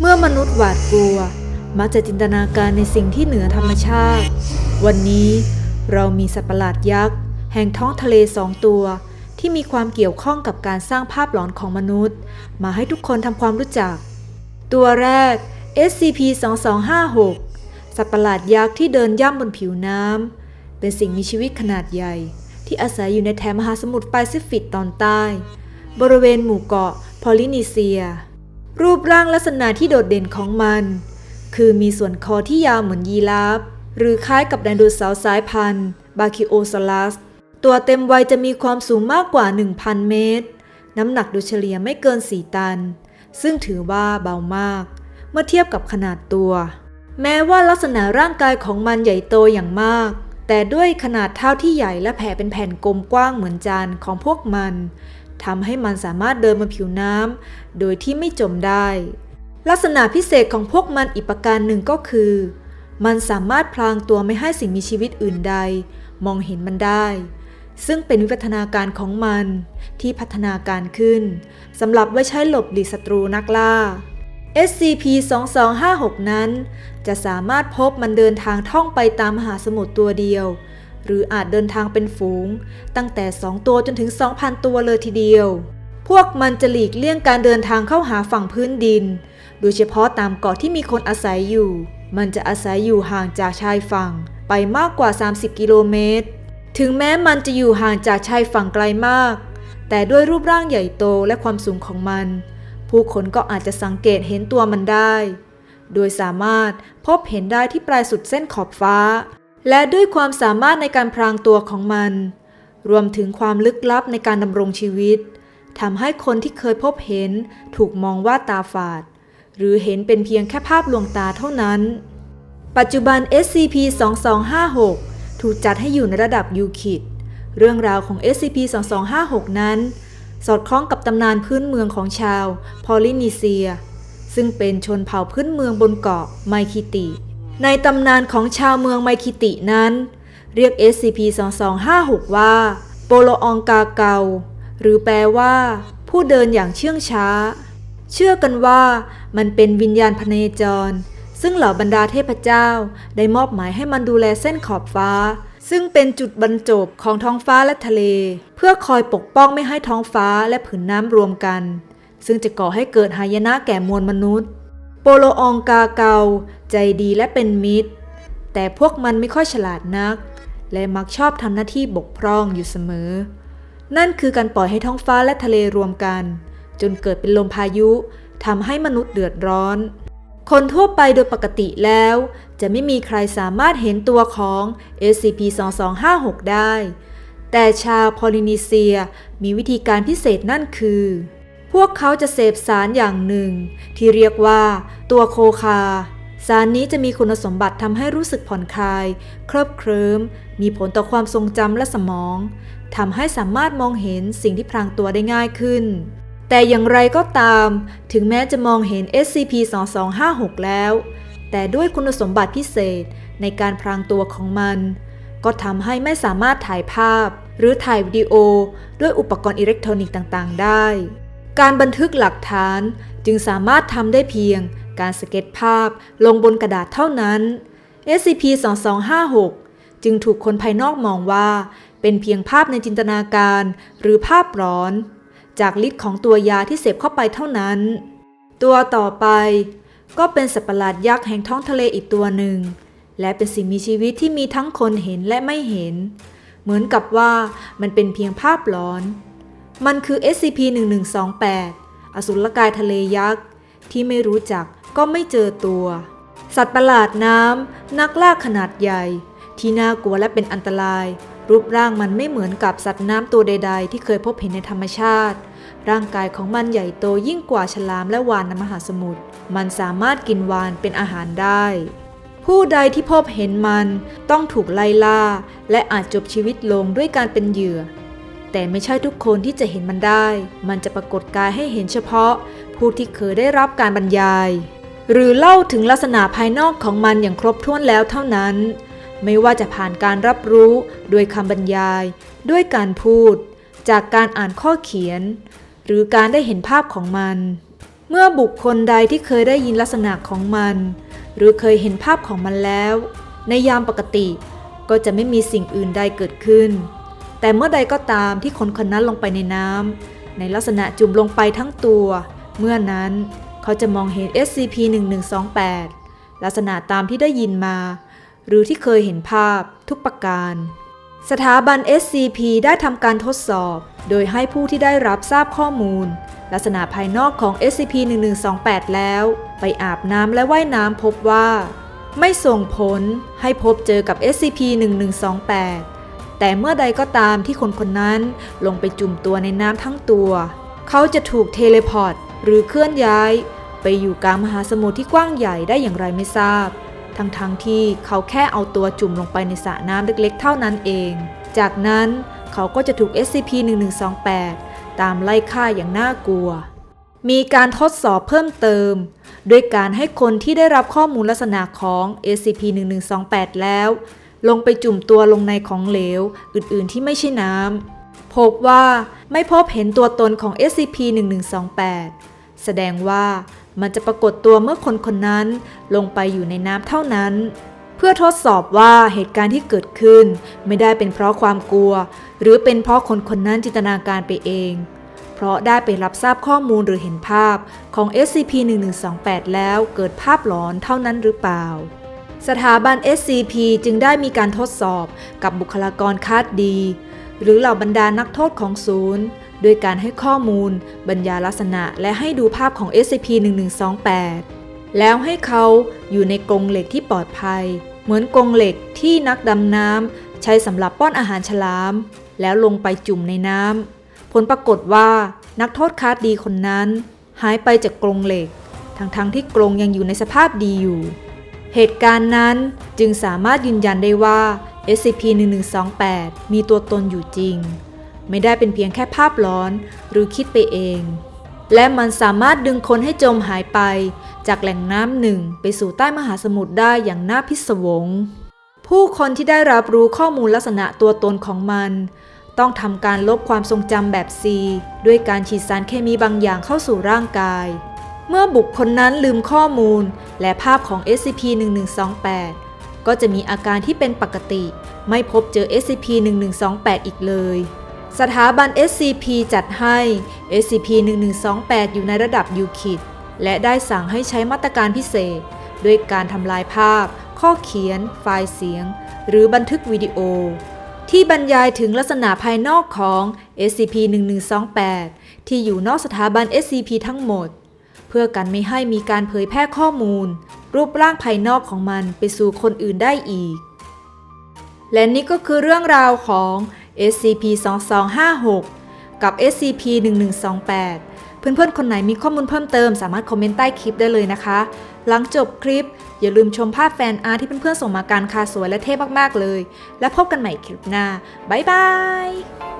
เมื่อมนุษย์หวาดกลัว มักจะจินตนาการในสิ่งที่เหนือธรรมชาติ วันนี้เรามีสัตว์ประหลาดยักษ์ แห่งท้องทะเลสองตัว ที่มีความเกี่ยวข้องกับการสร้างภาพหลอนของมนุษย์ มาให้ทุกคนทำความรู้จัก ตัวแรก SCP-2256 สัตว์ประหลาดยักษ์ที่เดินย่ำบนผิวน้ำเป็นสิ่งมีชีวิตขนาดใหญ่ ที่อาศัยอยู่ในแถบมหาสมุทรแปซิฟิกตอนใต้ บริเวณหมู่เกาะพอลินีเซีย รูปร่างลักษณะที่โดดเด่นของมัน คือมีส่วนคอที่ยาวเหมือนยีราฟหรือคล้ายกับไดโนเสาร์สายพันธุ์บาคิโอซอลัส ตัวเต็มวัยจะมีความสูงมากกว่า 1,000 เมตร น้ำหนักโดยเฉลี่ยไม่เกิน 4 ตัน ซึ่งถือว่าเบามาก เมื่อเทียบกับขนาดตัว แม้ว่าลักษณะร่างกายของมันใหญ่โตอย่างมาก แต่ด้วยขนาดเท่าที่ใหญ่และแผ่เป็นแผ่นกลมกว้างเหมือนจานของพวกมันทำให้มันสามารถเดินบนผิวน้ำโดยที่ไม่จมได้ ลักษณะพิเศษของพวกมันอีกประการหนึ่งก็คือ มันสามารถพลางตัวไม่ให้สิ่งมีชีวิตอื่นใด มองเห็นมันได้ ซึ่งเป็นวิวัฒนาการของมันที่พัฒนาการขึ้นสำหรับไว้ใช้หลบหลีกศัตรูนักล่า SCP-2256 นั้น จะสามารถพบมันเดินทางท่องไปตามมหาสมุทรตัวเดียว หรืออาจเดินทางเป็นฝูง ตั้งแต่ 2 ตัวจนถึง 2,000 ตัวเลยทีเดียว พวกมันจะหลีกเลี่ยงการเดินทางเข้าหาฝั่งพื้นดิน โดยเฉพาะตามเกาะที่มีคนอาศัยอยู่ มันจะอาศัยอยู่ห่างจากชายฝั่งไปมากกว่า 30 กิโลเมตร ถึงแม้มันจะอยู่ห่างจากชายฝั่งไกลมาก แต่ด้วยรูปร่างใหญ่โตและความสูงของมัน ผู้คนก็อาจจะสังเกตเห็นตัวมันได้ โดยสามารถพบเห็นได้ที่ปลายสุดเส้นขอบฟ้า และด้วยความสามารถในการพรางตัวของมัน รวมถึงความลึกลับในการดำรงชีวิตทำให้คนที่เคยพบเห็นถูกมองว่าตาฝาด หรือเห็นเป็นเพียงแค่ภาพลวงตาเท่านั้น ปัจจุบัน SCP-2256 ถูกจัดให้อยู่ในระดับยูคิดเรื่องราวของ SCP-2256 นั้น สอดคล้องกับตำนานพื้นเมืองของชาวพอลินีเซีย ซึ่งเป็นชนเผ่าพื้นเมืองบนเกาะไมคิติ ในตำนานของชาวเมืองไมคิตินั้น เรียก SCP-2256 ว่าโปโลองกาเกา หรือแปลว่า ผู้เดินอย่างเชื่องช้า เชื่อกันว่ามันเป็นวิญญาณพเนจร ซึ่งเหล่าบรรดาเทพเจ้าได้มอบหมายให้มันดูแลเส้นขอบฟ้า ซึ่งเป็นจุดบรรจบของท้องฟ้าและทะเล เพื่อคอยปกป้องไม่ให้ท้องฟ้าและผืนน้ำรวมกัน ซึ่งจะก่อให้เกิดหายนะแก่มวลมนุษย์ โปโลอองกาเกา ใจดีและเป็นมิตร แต่พวกมันไม่ค่อยฉลาดนัก และมักชอบทำหน้าที่บกพร่องอยู่เสมอ นั่นคือการปล่อยให้ท้องฟ้าและทะเลรวมกัน จนเกิดเป็นลมพายุทำให้มนุษย์เดือดร้อน คนทั่วไปโดยปกติแล้ว จะไม่มีใครสามารถเห็นตัวของ SCP-2256 ได้ แต่ชาวพอลินีเซียมีวิธีการพิเศษนั่นคือ พวกเขาจะเสพสารอย่างหนึ่ง ที่เรียกว่าตัวโคคา สารนี้จะมีคุณสมบัติทำให้รู้สึกผ่อนคลาย เคลิบเคลิ้ม มีผลต่อความทรงจำและสมองทำให้สามารถมองเห็นสิ่งที่พรางตัวได้ง่ายขึ้น แต่อย่างไรก็ตาม ถึงแม้จะมองเห็น SCP-2256 แล้ว แต่ด้วยคุณสมบัติพิเศษในการพรางตัวของมัน ก็ทำให้ไม่สามารถถ่ายภาพ หรือถ่ายวิดีโอ ด้วยอุปกรณ์อิเล็กทรอนิกส์ต่างๆ ได้ การบันทึกหลักฐานจึงสามารถทำได้เพียง การสเก็ตภาพลงบนกระดาษเท่านั้น SCP-2256 จึงถูกคนภายนอกมองว่า เป็นเพียงภาพในจินตนาการ หรือภาพร้อน จากฤทธิ์ของตัวยาที่เสพเข้าไปเท่านั้น ตัวต่อไป ก็เป็นสัตว์ประหลาดยักษ์แห่งท้องทะเลอีกตัวหนึ่ง และเป็นสิ่งมีชีวิตที่มีทั้งคนเห็นและไม่เห็น เหมือนกับว่ามันเป็นเพียงภาพหลอน มันคือ SCP-1128 อสุรกายทะเลยักษ์ ที่ไม่รู้จักก็ไม่เจอตัว สัตว์ประหลาดน้ำนักล่าขนาดใหญ่ ที่น่ากลัวและเป็นอันตราย รูปร่างมันไม่เหมือนกับสัตว์น้ำตัวใด ๆ ที่เคยพบเห็นในธรรมชาติ ร่างกายของมันใหญ่โตยิ่งกว่าฉลามและวานในมหาสมุทร มันสามารถกินวานเป็นอาหารได้ ผู้ใดที่พบเห็นมันต้องถูกไล่ล่า และอาจจบชีวิตลงด้วยการเป็นเหยื่อ แต่ไม่ใช่ทุกคนที่จะเห็นมันได้ มันจะปรากฏกายให้เห็นเฉพาะ ผู้ที่เคยได้รับการบรรยาย หรือเล่าถึงลักษณะภายนอกของมันอย่างครบถ้วนแล้วเท่านั้น ไม่ว่าจะผ่านการรับรู้ด้วยคำบรรยาย ด้วยการพูด จากการอ่านข้อเขียน หรือการได้เห็นภาพของมัน เมื่อบุคคลใดที่เคยได้ยินลักษณะของมัน หรือเคยเห็นภาพของมันแล้ว ในยามปกติก็จะไม่มีสิ่งอื่นใดเกิดขึ้น แต่เมื่อใดก็ตามที่คนคนนั้นลงไปในน้ำในลักษณะจุ่มลงไปทั้งตัว เมื่อนั้นเขาจะมองเห็น SCP-1128 ลักษณะตามที่ได้ยินมา หรือที่เคยเห็นภาพทุกประการ สถาบัน SCP ได้ทำการทดสอบ โดยให้ผู้ที่ได้รับทราบข้อมูล ลักษณะภายนอกของ SCP-1128 แล้ว ไปอาบน้ำและว่ายน้ำพบว่า ไม่ส่งผลให้พบเจอกับ SCP-1128 แต่เมื่อใดก็ตามที่คนคนนั้นลงไปจุ่มตัวในน้ำทั้งตัว เขาจะถูกเทเลพอร์ตหรือเคลื่อนย้าย ไปอยู่กลางมหาสมุทรที่กว้างใหญ่ได้อย่างไรไม่ทราบ ทั้งๆทที่เขาแค่เอาตัวจุ่มลงไปในสระน้ำเล็กๆ เท่านั้นเอง จากนั้นเขาก็จะถูก SCP-1128 ตามไล่ฆ่าอย่างน่ากลัว มีการทดสอบเพิ่มเติมด้วยการให้คนที่ได้รับข้อมูลลักษณะของ SCP-1128 แล้ว ลงไปจุ่มตัวลงในของเหลว อื่นๆที่ไม่ใช่น้ำพบว่าไม่พบเห็นตัวตนของ SCP-1128 แสดงว่า มันจะปรากฏตัวเมื่อคนคนนั้นลงไปอยู่ในน้ำเท่านั้น เพื่อทดสอบว่าเหตุการณ์ที่เกิดขึ้น ไม่ได้เป็นเพราะความกลัว หรือเป็นเพราะคนคนนั้นจินตนาการไปเอง เพราะได้ไปรับทราบข้อมูลหรือเห็นภาพของ SCP-1128 แล้วเกิดภาพหลอนเท่านั้นหรือเปล่าสถาบัน SCP จึงได้มีการทดสอบกับบุคลากรคาดดี หรือเหล่าบรรดานักโทษของศูนย์ โดยการให้ข้อมูล บรรยายลักษณะ และให้ดูภาพของ SCP-1128 แล้วให้เขาอยู่ในกรงเหล็กที่ปลอดภัย เหมือนกรงเหล็กที่นักดำน้ำใช้สำหรับป้อนอาหารฉลาม แล้วลงไปจุ่มในน้ำผลปรากฏว่านักโทษคาดดีคนนั้น หายไปจากกรงเหล็ก ทั้งๆทที่กรงยังอยู่ในสภาพดีอยู่ เหตุการณ์นั้นจึงสามารถยืนยันได้ว่า SCP-1128 มีตัวตนอยู่จริง ไม่ได้เป็นเพียงแค่ภาพหลอนหรือคิดไปเอง และมันสามารถดึงคนให้จมหายไป จากแหล่งน้ำหนึ่งไปสู่ใต้มหาสมุทรได้อย่างน่าพิศวง ผู้คนที่ได้รับรู้ข้อมูลลักษณะตัวตนของมัน ต้องทำการลบความทรงจำแบบ C ด้วยการฉีดสารเคมีบางอย่างเข้าสู่ร่างกาย เมื่อบุคคลนั้นลืมข้อมูลและภาพของ SCP-1128 ก็จะมีอาการที่เป็นปกติ ไม่พบเจอ SCP-1128 อีกเลย สถาบัน SCP จัดให้ SCP-1128 อยู่ในระดับยูคิดและได้สั่งให้ใช้มาตรการพิเศษ ด้วยการทำลายภาพ ข้อเขียน ไฟล์เสียง หรือบันทึกวิดีโอ ที่บรรยายถึงลักษณะภายนอกของ SCP-1128 ที่อยู่นอกสถาบัน SCP ทั้งหมด เพื่อกันไม่ให้มีการเผยแพร่ข้อมูล รูปร่างภายนอกของมันไปสู่คนอื่นได้อีก และนี่ก็คือเรื่องราวของ SCP-2256 กับ SCP-1128 เพื่อนๆ คนไหนมีข้อมูลเพิ่มเติมสามารถคอมเมนต์ใต้คลิปได้เลยนะคะ หลังจบคลิป อย่าลืมชมภาพแฟนอาร์ตที่เพื่อนๆ ส่งมาการคาสวยและเท่มากๆเลย และพบกันใหม่คลิปหน้า บ๊ายบาย